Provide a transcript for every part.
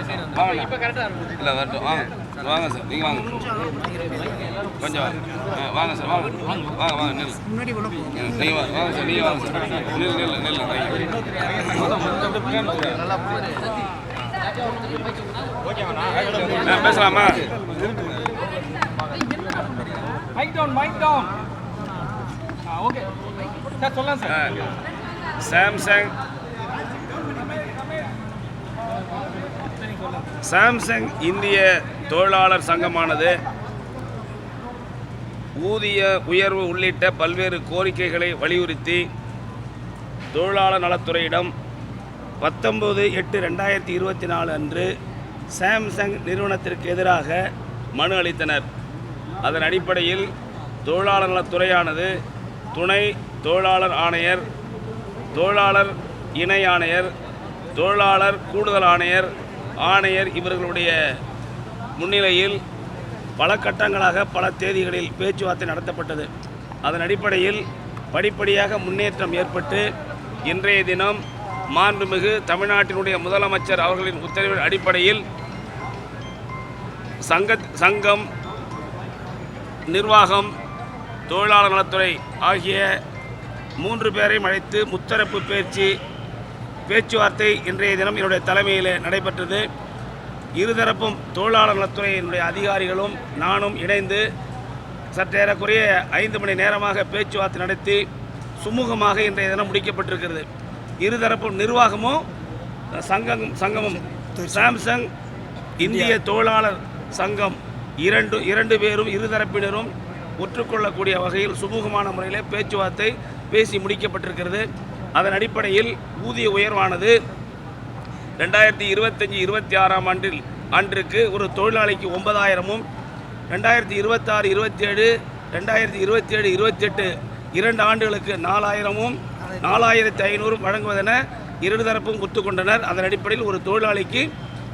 இல்லை வரட்டும். வாங்க வாங்க சார். நீங்கள் வாங்க. கொஞ்சம் வாங்க. வாங்க சார். வாங்க. வாங்க வாங்க. நில்லு. நீங்கள் வாங்க. வாங்க சார். நீங்கள் வாங்க சார். நில்லு நில்லு நில்லு. ஆ, பேசலாமா? Mike down mike down okay sir சொல்லலாம் சார். ஆ, சாம்சங் சாம்சங் இந்திய தொழிலாளர் சங்கமானது ஊதிய உயர்வு உள்ளிட்ட பல்வேறு கோரிக்கைகளை வலியுறுத்தி தொழிலாளர் நலத்துறையிடம் பத்தொம்பது எட்டு ரெண்டாயிரத்தி இருபத்தி நாலு அன்று சாம்சங் நிறுவனத்திற்கு எதிராக மனு அளித்தனர். அதன் அடிப்படையில் தொழிலாளர் நலத்துறையானது துணை தொழிலாளர் ஆணையர் தொழிலாளர் இணை ஆணையர் தொழிலாளர் கூடுதல் ஆணையர் ஆணையர் இவர்களுடைய முன்னிலையில் பல கட்டங்களாக பல தேதிகளில் பேச்சுவார்த்தை நடத்தப்பட்டது. அதன் அடிப்படையில் படிப்படியாக முன்னேற்றம் ஏற்பட்டு இன்றைய தினம் மாண்புமிகு தமிழ்நாட்டினுடைய முதலமைச்சர் அவர்களின் உத்தரவின் அடிப்படையில் சங்க சங்கம் நிர்வாகம் தொழிலாளர் நலத்துறை ஆகிய மூன்று பேரையும் அழைத்து முத்தரப்பு பேச்சு பேச்சுவார்த்தை இன்றைய தினம் என்னுடைய தலைமையில் நடைபெற்றது. இருதரப்பும் தொழிலாளர் நலத்துறையினுடைய அதிகாரிகளும் நானும் இணைந்து சற்றேறக்குறைய ஐந்து மணி நேரமாக பேச்சுவார்த்தை நடத்தி சுமூகமாக இன்றைய தினம் முடிக்கப்பட்டிருக்கிறது. இருதரப்பும் நிர்வாகமும் சங்கம் சங்கமும் சாம்சங் இந்திய தொழிலாளர் சங்கம் இரண்டு இரண்டு பேரும் இருதரப்பினரும் ஒற்றுக்கொள்ளக்கூடிய வகையில் சுமூகமான முறையில் பேச்சுவார்த்தை பேசி முடிக்கப்பட்டிருக்கிறது. அதன் அடிப்படையில் ஊதிய உயர்வானது ரெண்டாயிரத்தி இருபத்தஞ்சி இருபத்தி ஆறாம் ஆண்டில் ஆண்டிற்கு ஒரு தொழிலாளிக்கு ஒன்பதாயிரமும் ரெண்டாயிரத்தி இருபத்தாறு இருபத்தேழு ரெண்டாயிரத்தி இருபத்தேழு இருபத்தெட்டு இரண்டு ஆண்டுகளுக்கு நாலாயிரமும் நாலாயிரத்தி ஐநூறும் வழங்குவதென இருதரப்பும் ஒத்துக்கொண்டனர். அதன் அடிப்படையில் ஒரு தொழிலாளிக்கு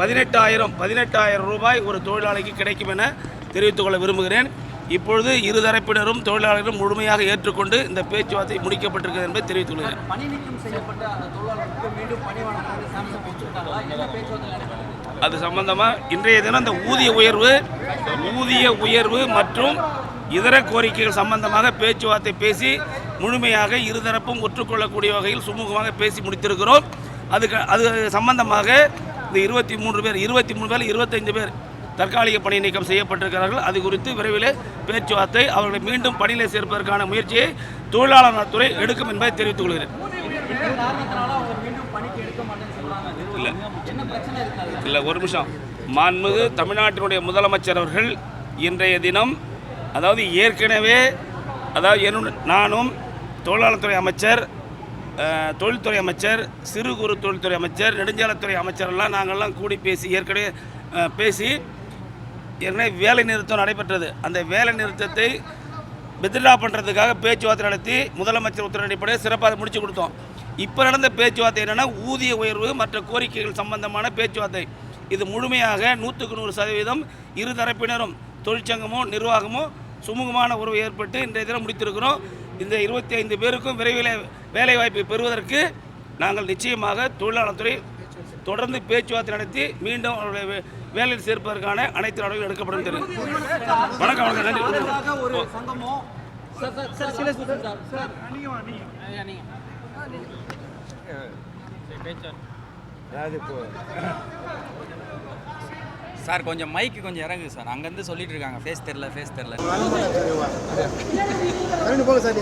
பதினெட்டாயிரம் பதினெட்டாயிரம் ரூபாய் ஒரு தொழிலாளிக்கு கிடைக்கும் என தெரிவித்துக் கொள்ள விரும்புகிறேன். இப்பொழுது இருதரப்பினரும் தொழிலாளர்களும் முழுமையாக ஏற்றுக்கொண்டு இந்த பேச்சுவார்த்தை முடிக்கப்பட்டிருக்கிறது என்பதை நடைபெற்றது அது சம்பந்தமாக இன்றைய தினம் இந்த ஊதிய உயர்வு ஊதிய உயர்வு மற்றும் இதர கோரிக்கைகள் சம்பந்தமாக பேச்சுவார்த்தை பேசி முழுமையாக இருதரப்பும் ஒற்றுக்கொள்ளக்கூடிய வகையில் சுமூகமாக பேசி முடித்திருக்கிறோம். அதுக்கு அது சம்பந்தமாக இந்த இருபத்தி மூன்று பேர் இருபத்தி மூணு பேர் இருபத்தைந்து பேர் தற்காலிக பணி நீக்கம் செய்யப்பட்டிருக்கிறார்கள். அது குறித்து விரைவில் பேச்சுவார்த்தை அவர்களை மீண்டும் பணியில் சேர்ப்பதற்கான முயற்சியை தொழிலாளர் நலத்துறை எடுக்கும் என்பதை தெரிவித்துக் கொள்கிறேன். இல்லை. இல்லை ஒரு நிமிஷம். மாண்புமிகு தமிழ்நாட்டினுடைய முதலமைச்சர் அவர்கள் இன்றைய தினம் அதாவது ஏற்கனவே அதாவது என்னுடைய நானும் தொழிலாளர்துறை அமைச்சர் தொழில்துறை அமைச்சர் சிறு குறு தொழில்துறை அமைச்சர் நெடுஞ்சாலைத்துறை அமைச்சரெல்லாம் நாங்கள்லாம் கூடி பேசி ஏற்கனவே பேசி ஏற்கனவே வேலை நிறுத்தம் நடைபெற்றது. அந்த வேலை நிறுத்தத்தை வித்ட்ரா பண்ணுறதுக்காக பேச்சுவார்த்தை நடத்தி முதலமைச்சர் உத்தரவு அடிப்படையில் சிறப்பாக அதை முடிச்சு கொடுத்தோம். இப்போ நடந்த பேச்சுவார்த்தை என்னென்னா ஊதிய உயர்வு மற்ற கோரிக்கைகள் சம்பந்தமான பேச்சுவார்த்தை. இது முழுமையாக நூற்றுக்கு நூறு சதவீதம் இரு தரப்பினரும் தொழிற்சங்கமும் நிர்வாகமும் சுமூகமான உறவு ஏற்பட்டு இன்றைய தினம் முடித்திருக்கிறோம். இந்த இருபத்தி ஐந்து பேருக்கும் விரைவில் வேலைவாய்ப்பை பெறுவதற்கு நாங்கள் நிச்சயமாக தொழிலாளர் துறை தொடர்ந்து பேச்சுவார்த்தை நடத்தி மீண்டும் அவருடைய வேலையில் சேர்ப்பதற்கான அனைத்து நடவடிக்கைகளும் எடுக்கப்படும் தெரியும் வணக்கம் வணக்கம் நன்றி. சார் கொஞ்சம் மைக்கு கொஞ்சம் இறங்கு சார். அங்கேருந்து சொல்லிட்டு இருக்காங்க. ஃபேஸ் தெரில ஃபேஸ் தெரில போக சார்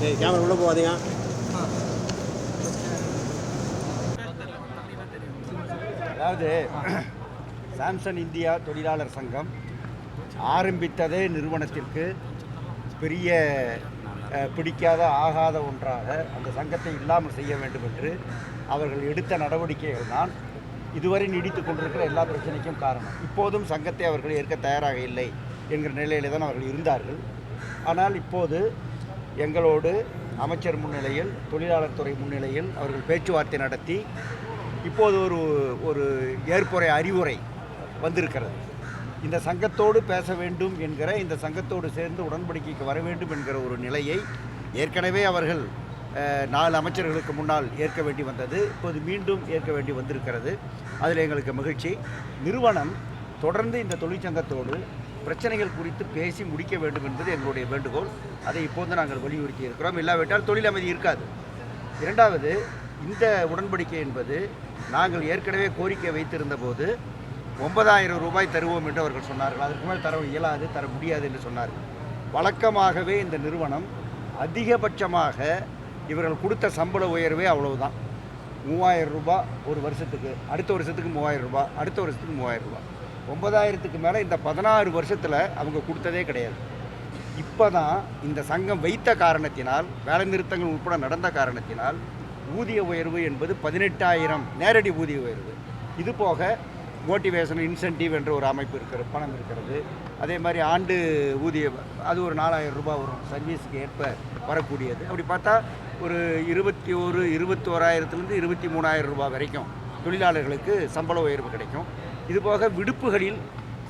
நீங்கள் கேமரா உள்ள போகாதீங்க. அதாவது சாம்சங் இந்தியா தொழிலாளர் சங்கம் ஆரம்பித்ததே நிறுவனத்திற்கு பெரிய பிடிக்காத ஆகாத ஒன்றாக அந்த சங்கத்தை இல்லாமல் செய்ய வேண்டும் என்று அவர்கள் எடுத்த நடவடிக்கைகள் தான் இதுவரை நீடித்து கொண்டிருக்கிற எல்லா பிரச்சனைக்கும் காரணம். இப்போதும் சங்கத்தை அவர்கள் ஏற்க தயாராக இல்லை என்கிற நிலையில தான் அவர்கள் இருந்தார்கள். ஆனால் இப்போது எங்களோடு அமைச்சர் முன்னிலையில் தொழிலாளர் துறை முன்னிலையில் அவர்கள் பேச்சுவார்த்தை நடத்தி இப்போது ஒரு ஒரு ஏற்புரை அறிவுரை வந்திருக்கிறது. இந்த சங்கத்தோடு பேச வேண்டும் என்கிற இந்த சங்கத்தோடு சேர்ந்து உடன்படிக்கைக்கு வர வேண்டும் என்கிற ஒரு நிலையை ஏற்கனவே அவர்கள் நாலு அமைச்சர்களுக்கு முன்னால் ஏற்க வேண்டி வந்தது. இப்போது மீண்டும் ஏற்க வேண்டி வந்திருக்கிறது. அதில் எங்களுக்கு மகிழ்ச்சி. நிறுவனம் தொடர்ந்து இந்த தொழிற்சங்கத்தோடு பிரச்சனைகள் குறித்து பேசி முடிக்க வேண்டும் என்பது எங்களுடைய வேண்டுகோள். அதை இப்போது நாங்கள் வலியுறுத்தி இருக்கிறோம். இல்லாவிட்டால் தொழில் அமைதி இருக்காது. இரண்டாவது இந்த உடன்படிக்கை என்பது நாங்கள் ஏற்கனவே கோரிக்கை வைத்திருந்த போது ஒன்பதாயிரம் ரூபாய் தருவோம் என்று அவர்கள் சொன்னார்கள். அதற்கு மேல் தர இயலாது தர முடியாது என்று சொன்னார்கள். வழக்கமாகவே இந்த நிறுவனம் அதிகபட்சமாக இவர்கள் கொடுத்த சம்பள உயர்வே அவ்வளவுதான். மூவாயிரம் ரூபாய் ஒரு வருஷத்துக்கு அடுத்த வருஷத்துக்கு மூவாயிரம் ரூபாய் அடுத்த வருஷத்துக்கு மூவாயிரம் ரூபாய் ஒன்பதாயிரத்துக்கு மேலே இந்த பதினாறு வருஷத்தில் அவங்க கொடுத்ததே கிடையாது. இப்போ தான் இந்த சங்கம் வைத்த காரணத்தினால் வேலை நிறுத்தங்கள் உட்பட நடந்த காரணத்தினால் ஊதிய உயர்வு என்பது பதினெட்டாயிரம் நேரடி ஊதிய உயர்வு. இது போக மோட்டிவேஷன் இன்சென்டிவ் என்ற ஒரு அமைப்பு இருக்கிற பணம் இருக்கிறது. அதே மாதிரி ஆண்டு ஊதிய அது ஒரு நாலாயிரம் ரூபாய் வரும். சர்வீஸுக்கு ஏற்ப வரக்கூடியது. அப்படி பார்த்தா ஒரு இருபத்தி ஒரு இருபத்தோராயிரத்துலேருந்து இருபத்தி மூணாயிரம் ரூபாய் வரைக்கும் தொழிலாளர்களுக்கு சம்பள உயர்வு கிடைக்கும். இது போக விடுப்புகளில்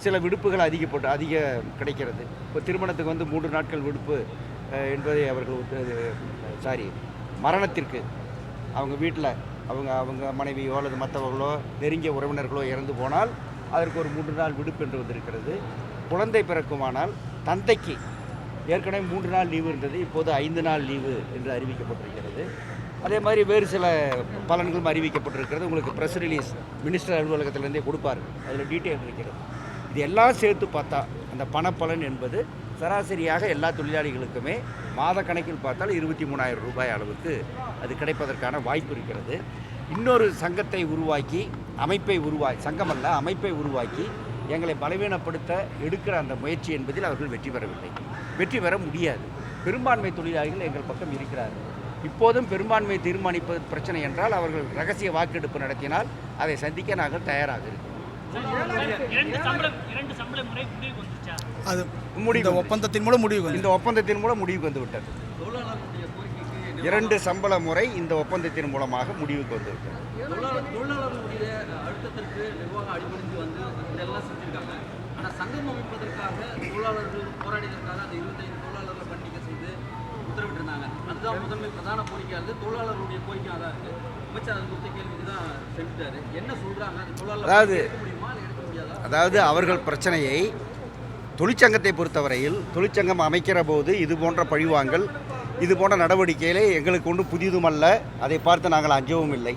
சில விடுப்புகள் அதிகப்பட்டு அதிக கிடைக்கிறது. இப்போ திருமணத்துக்கு வந்து மூன்று நாட்கள் விடுப்பு என்பதை அவர்கள் சாரி மரணத்திற்கு அவங்க வீட்டில் அவங்க அவங்க மனைவியோ அல்லது மற்றவர்களோ நெருங்கிய உறவினர்களோ இறந்து போனால் அதற்கு ஒரு மூன்று நாள் விடுப்பு என்று வந்திருக்கிறது. குழந்தை பிறக்குமானால் தந்தைக்கு ஏற்கனவே மூன்று நாள் லீவு இருந்தது இப்போது ஐந்து நாள் லீவு என்று அறிவிக்கப்பட்டிருக்கிறது. அதே மாதிரி வேறு சில பலன்களும் அறிவிக்கப்பட்டிருக்கிறது. உங்களுக்கு ப்ரெஸ் ரிலீஸ் மினிஸ்டர் அலுவலகத்திலேருந்தே கொடுப்பார். அதில் டீட்டெயில் இருக்கிறது. இது எல்லாம் சேர்த்து பார்த்தா அந்த பணப்பலன் என்பது சராசரியாக எல்லா தொழிலாளிகளுக்குமே மாத கணக்கில் பார்த்தால் இருபத்தி மூணாயிரம் ரூபாய் அளவுக்கு அது கிடைப்பதற்கான வாய்ப்பு இருக்கிறது. இன்னொரு சங்கத்தை உருவாக்கி அமைப்பை உருவாக்கி சங்கம் அல்ல அமைப்பை உருவாக்கி எங்களை பலவீனப்படுத்த எடுக்கிற அந்த முயற்சி என்பதில் அவர்கள் வெற்றி பெறவில்லை. வெற்றி பெற முடியாது. பெரும்பான்மை தொழிலாளிகள் எங்கள் பக்கம் இருக்கிறார்கள். இப்போதும் பெரும்பான்மை தீர்மானிப்பது பிரச்சனை என்றால் அவர்கள் ரகசிய வாக்கெடுப்பு நடத்தினால் அதை சந்திக்க நாங்கள் தயாராக இருக்கிறோம். இரண்டு சம்பளம் இரண்டு சம்பள முறை முடிவுக்கு வந்துச்சா? அது முடிவு இந்த ஒப்பந்தத்தின் மூலம் முடிவு வந்து இந்த ஒப்பந்தத்தின் மூலம் முடிவுக்கு வந்து விட்டது. தொழிலாளர்களுடைய கோரிக்கைக்கு இரண்டு சம்பள முறை இந்த ஒப்பந்தத்தின் மூலமாக முடிவுக்கு வந்து ஆனால் சங்கம் அமைப்பதற்காக தொழிலாளர்கள் போராடியதற்காக அந்த இருபத்தைந்து தொழிலாளர்களை பண்டிகை செய்து உத்தரவிட்டிருந்தாங்க. அதுதான் முதன்மை பிரதான கோரிக்கையாக இருந்து தொழிலாளர்களுடைய கோரிக்கையாக தான் இருக்குது அமைச்சர் அது கொடுத்த கேள்விக்கு தான் செஞ்சுட்டாரு என்ன சொல்கிறாங்க அந்த தொழிலாளர் அதாவது அதாவது அவர்கள் பிரச்சனையை தொழிற்சங்கத்தை பொறுத்தவரையில் தொழிற்சங்கம் அமைக்கிற போது இது போன்ற பழிவாங்கல் இது போன்ற நடவடிக்கைகளே எங்களுக்கு ஒன்றும் புதிதுமல்ல. அதை பார்த்து நாங்கள் அஞ்சவும் இல்லை.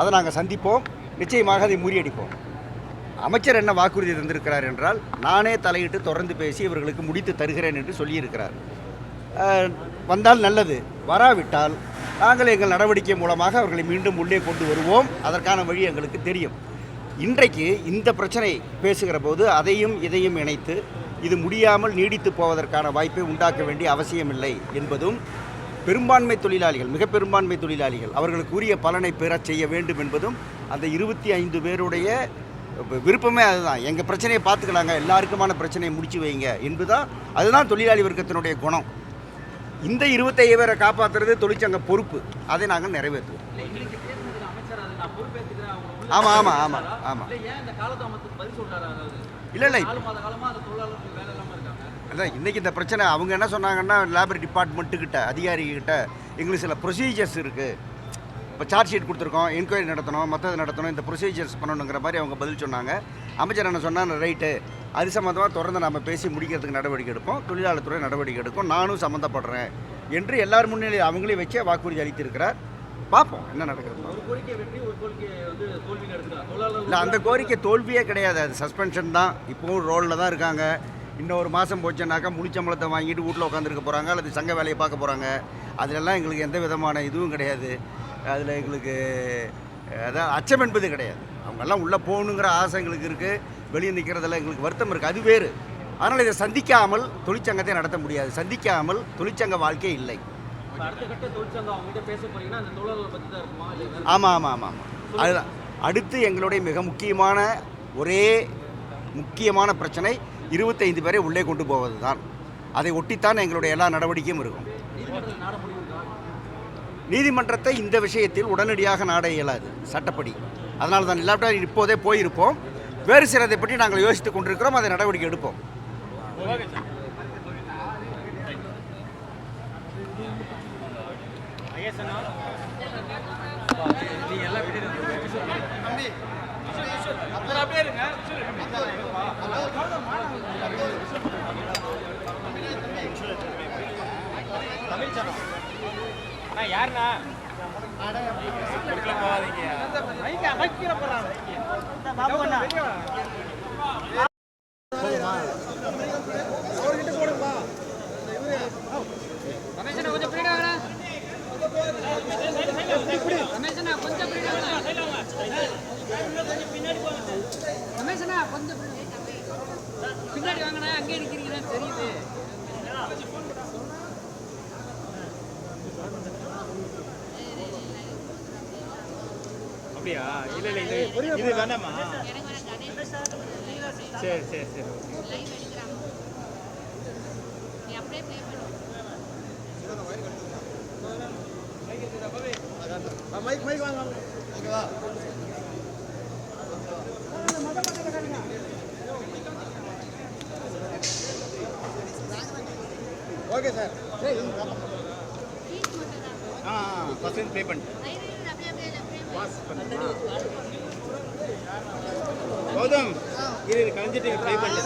அதை நாங்கள் சந்திப்போம். நிச்சயமாக அதை முறியடிப்போம். அமைச்சர் என்ன வாக்குறுதி தந்திருக்கிறார் என்றால் நானே தலையிட்டு தொடர்ந்து பேசி இவர்களுக்கு முடித்து தருகிறேன் என்று சொல்லியிருக்கிறார். வந்தால் நல்லது. வராவிட்டால் நாங்கள் எங்கள் நடவடிக்கை மூலமாக அவர்களை மீண்டும் உள்ளே கொண்டு வருவோம். அதற்கான வழி எங்களுக்கு தெரியும். இன்றைக்கு இந்த பிரச்சனை பேசுகிற போது அதையும் இதையும் இணைத்து இது முடியாமல் நீடித்து போவதற்கான வாய்ப்பை உண்டாக்க வேண்டிய அவசியமில்லை என்பதும் பெரும்பான்மை தொழிலாளிகள் மிக பெரும்பான்மை தொழிலாளிகள் அவர்களுக்கு உரிய பலனை பெறச் செய்ய வேண்டும் என்பதும் அந்த இருபத்தி ஐந்து பேருடைய விருப்பமே அதுதான். எங்கள் பிரச்சனையை பார்த்துக்கலாங்க. எல்லாருக்குமான பிரச்சனையை முடிச்சு வைங்க. என்பதுதான் அதுதான் தொழிலாளி வர்க்கத்தினுடைய குணம். இந்த இருபத்தைந்து பேரை காப்பாற்றுறது தொழிற்சங்க பொறுப்பு. அதை நாங்கள் நிறைவேற்றுவோம். ஆமாம் ஆமாம் ஆமாம் ஆமாம் இல்லை இல்லை அதான் இன்றைக்கி இந்த பிரச்சனை அவங்க என்ன சொன்னாங்கன்னா லேபர் டிபார்ட்மெண்ட்டுக்கிட்ட அதிகாரிகிட்ட எங்களுக்கு சில ப்ரொசீஜர்ஸ் இருக்குது இப்போ சார்ஜ் ஷீட் கொடுத்துருக்கோம் என்கொயரி நடத்தணும் மற்றது நடத்தணும் இந்த ப்ரொசீஜர்ஸ் பண்ணணுங்கிற மாதிரி அவங்க பதில் சொன்னாங்க. அமைச்சர் என்ன சொன்னாங்க ரைட்டு. அது சம்மந்தமாக தொடர்ந்து நம்ம பேசி முடிக்கிறதுக்கு நடவடிக்கை எடுப்போம் தொழிலாளர் துறை நடவடிக்கை எடுக்கும். நானும் சம்மந்தப்படுறேன் என்று எல்லார் முன்னிலையில் அவங்களே வச்சே வாக்குறுதி அளித்திருக்கிறார். பார்ப்போம் என்ன நடக்கிறது. இல்லை அந்த கோரிக்கை தோல்வியே கிடையாது. அது சஸ்பென்ஷன் தான். இப்போவும் ரோலில் தான் இருக்காங்க. இன்னும் ஒரு மாதம் போச்சுன்னாக்கா முழிச்சம்பளத்தை வாங்கிட்டு வீட்டில் உட்காந்துருக்க போகிறாங்க அல்லது சங்க வேலையை பார்க்க போகிறாங்க அதிலெல்லாம் எங்களுக்கு எந்த விதமான இதுவும் கிடையாது. அதில் எங்களுக்கு அதான் அச்சம் என்பது கிடையாது. அவங்கெல்லாம் உள்ளே போகணுங்கிற ஆசை எங்களுக்கு இருக்குது வெளியே நிற்கிறதுல எங்களுக்கு வருத்தம் இருக்குது அது வேறு. அதனால் இதை சந்திக்காமல் தொழிற்சங்கத்தை நடத்த முடியாது. சந்திக்காமல் தொழிற்சங்க வாழ்க்கை இல்லை. ஆமாம் ஆமாம் ஆமாம் ஆமாம் அதுதான். அடுத்து எங்களுடைய மிக முக்கியமான ஒரே முக்கியமான பிரச்சனை இருபத்தைந்து பேரை உள்ளே கொண்டு போவது தான் அதை ஒட்டித்தான் எங்களுடைய எல்லா நடவடிக்கையும் இருக்கும். நீதிமன்றத்தை இந்த விஷயத்தில் உடனடியாக நாட இயலாது சட்டப்படி. அதனால தான் இல்லாவிட்டா இப்போதே போயிருப்போம். வேறு சிலதை பற்றி நாங்கள் யோசித்துக் கொண்டிருக்கிறோம் அதை நடவடிக்கை எடுப்போம். யாருண்ணா? மைக் அப்படியா? இல்ல இல்ல இது இது வேணாமா? சரி சரி. சரி ஓகே சார். ஆ ஃபர்ஸ்ட் ப்ளே பண்ணிட்டு. கௌதம் இரு கலைஞ்சிட்டு ப்ளே பண்ணு